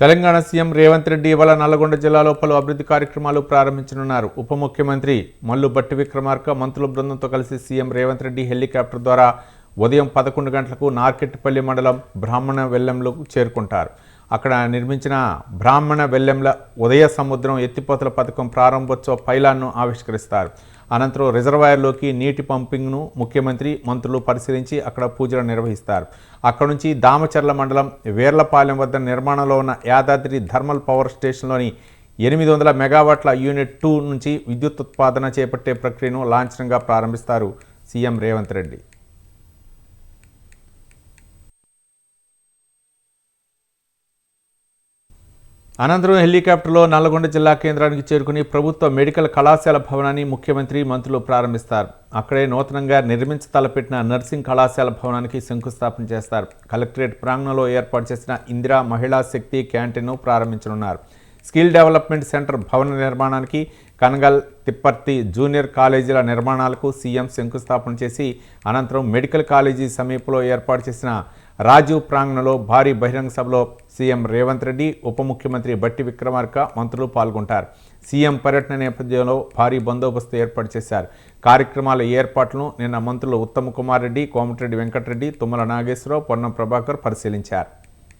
Telangana CM Revanth Reddy ఇవాళ నల్లగొండ జిల్లాలో పలు అభివృద్ధి కార్యక్రమాలు ప్రారంభించనున్నారు. ఉప ముఖ్యమంత్రి మల్లు బట్టి విక్రమార్క మంత్రుల బృందంతో కలిసి సీఎం రేవంత్ రెడ్డి హెలికాప్టర్ ద్వారా ఉదయం పదకొండు గంటలకు నార్కెట్పల్లి మండలం బ్రాహ్మణ వెల్లెంలో చేరుకుంటారు. అక్కడ నిర్మించిన బ్రాహ్మణ వెల్లెంల ఉదయ సముద్రం ఎత్తిపోతల పథకం ప్రారంభోత్సవ పైలాన్ను ఆవిష్కరిస్తారు. అనంతరం రిజర్వాయర్లోకి నీటి పంపింగ్ను ముఖ్యమంత్రి మంత్రులు పరిశీలించి అక్కడ పూజలు నిర్వహిస్తారు. అక్కడ నుంచి దామచర్ల మండలం వేర్లపాలెం వద్ద నిర్మాణంలో ఉన్న యాదాద్రి థర్మల్ పవర్ స్టేషన్లోని ఎనిమిది వందల మెగావాట్ల యూనిట్ టూ నుంచి విద్యుత్ ఉత్పాదన చేపట్టే ప్రక్రియను లాంఛనంగా ప్రారంభిస్తారు సీఎం రేవంత్ రెడ్డి. అనంతరం హెలికాప్టర్లో నల్గొండ జిల్లా కేంద్రానికి చేరుకుని ప్రభుత్వ మెడికల్ కళాశాల భవనాన్ని ముఖ్యమంత్రి మంత్రులు ప్రారంభిస్తారు. అక్కడే నూతనంగా నిర్మించ తలపెట్టిన నర్సింగ్ కళాశాల భవనానికి శంకుస్థాపన చేస్తారు. కలెక్టరేట్ ప్రాంగణంలో ఏర్పాటు చేసిన ఇందిరా మహిళా శక్తి క్యాంటీన్ను ప్రారంభించనున్నారు. స్కిల్ డెవలప్మెంట్ సెంటర్ భవన నిర్మాణానికి కనగల్ తిప్పర్తి జూనియర్ కాలేజీల నిర్మాణాలకు సీఎం శంకుస్థాపన చేసి అనంతరం మెడికల్ కాలేజీ సమీపంలో ఏర్పాటు చేసిన రాజీవ్ ప్రాంగణంలో భారీ బహిరంగ సభలో సీఎం రేవంత్ రెడ్డి ఉప ముఖ్యమంత్రి బట్టి విక్రమార్క మంత్రులు పాల్గొంటారు. సీఎం పర్యటన నేపథ్యంలో భారీ బందోబస్తు ఏర్పాటు చేశారు. కార్యక్రమాల ఏర్పాట్లను నిన్న మంత్రులు ఉత్తమ్ కుమార్ రెడ్డి కోమటిరెడ్డి వెంకటరెడ్డి తుమ్మల నాగేశ్వరరావు పొన్నం ప్రభాకర్ పరిశీలించారు.